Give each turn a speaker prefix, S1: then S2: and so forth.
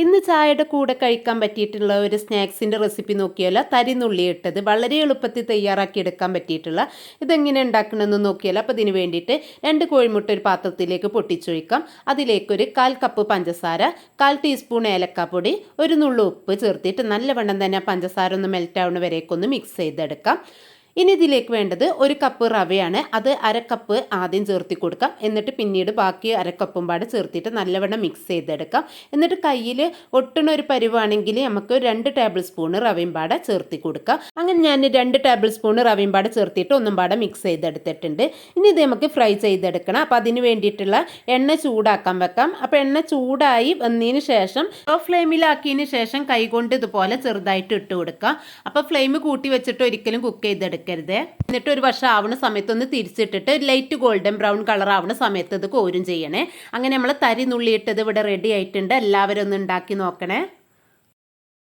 S1: ഇന്ന് ചായയുടെ കൂടെ കഴിക്കാൻ പറ്റിയിട്ടുള്ള ഒരു സ്നാക്സിന്റെ റെസിപ്പി നോക്കിയാലോ? തരിനുള്ളി ഇട്ടത്. വളരെ എളുപ്പത്തിൽ തയ്യാറാക്കി എടുക്കാൻ പറ്റിയിട്ടുള്ള ഇതെങ്ങനെ ഉണ്ടാക്കണമെന്ന് നോക്കിയാലോ? അപ്പോൾ ഇതിന് വേണ്ടിയിട്ട് രണ്ട് കോഴിമുട്ട ഒരു പാത്രത്തിലേക്ക് പൊട്ടിച്ചൊഴിക്കാം. അതിലേക്കൊരു കാൽ കപ്പ് പഞ്ചസാര കാൽ ടീസ്പൂൺ ഏലക്കാപ്പൊടി ഒരു നുള്ളു ഉപ്പ് ചേർത്തിട്ട് നല്ലവണ്ണം തന്നെ പഞ്ചസാര ഒന്ന് മെൽറ്റ് ആവുന്ന വരേക്കൊന്ന് മിക്സ് ചെയ്തെടുക്കാം. ഇനി ഇതിലേക്ക് വേണ്ടത് ഒരു കപ്പ് റവയാണ്. അത് അര കപ്പ് ആദ്യം ചേർത്തി കൊടുക്കാം. എന്നിട്ട് പിന്നീട് ബാക്കി അരക്കപ്പും കപ്പും പാടെ ചേർത്തിട്ട് നല്ലവണ്ണം മിക്സ് ചെയ്തെടുക്കാം. എന്നിട്ട് കയ്യിൽ ഒട്ടണ ഒരു പരിവാണെങ്കിൽ നമുക്ക് രണ്ട് ടേബിൾ സ്പൂൺ റവയും പാടെ ചേർത്തി കൊടുക്കാം. ഞാൻ രണ്ട് ടേബിൾ സ്പൂൺ റവയും ചേർത്തിട്ട് ഒന്നും പാടെ മിക്സ് ചെയ്തെടുത്തിട്ടുണ്ട്. ഇനി ഇത് നമുക്ക് ഫ്രൈ ചെയ്തെടുക്കണം. അപ്പോൾ അതിന് വേണ്ടിയിട്ടുള്ള എണ്ണ ചൂടാക്കാൻ വെക്കാം. അപ്പോൾ എണ്ണ ചൂടായി വന്നതിന് ശേഷം ലോ ഫ്ലെയിമിലാക്കിയതിന് ശേഷം കൈകൊണ്ട് ഇതുപോലെ ചെറുതായിട്ട് ഇട്ട് കൊടുക്കുക അപ്പോൾ ഫ്ലെയിം കൂട്ടി വെച്ചിട്ട് ഒരിക്കലും കുക്ക് ചെയ്തെടുക്കരുത്. എന്നിട്ട് ഒരു വർഷം ആവുന്ന സമയത്തൊന്ന് തിരിച്ചിട്ടിട്ട് ലൈറ്റ് ഗോൾഡൻ ബ്രൗൺ കളർ ആവുന്ന സമയത്ത് ഇത് കോരും ചെയ്യണേ. അങ്ങനെ നമ്മൾ തരി നുള്ളിയിട്ടത് ഇവിടെ റെഡി ആയിട്ടുണ്ട്. എല്ലാവരും ഒന്ന് ഉണ്ടാക്കി നോക്കണേ.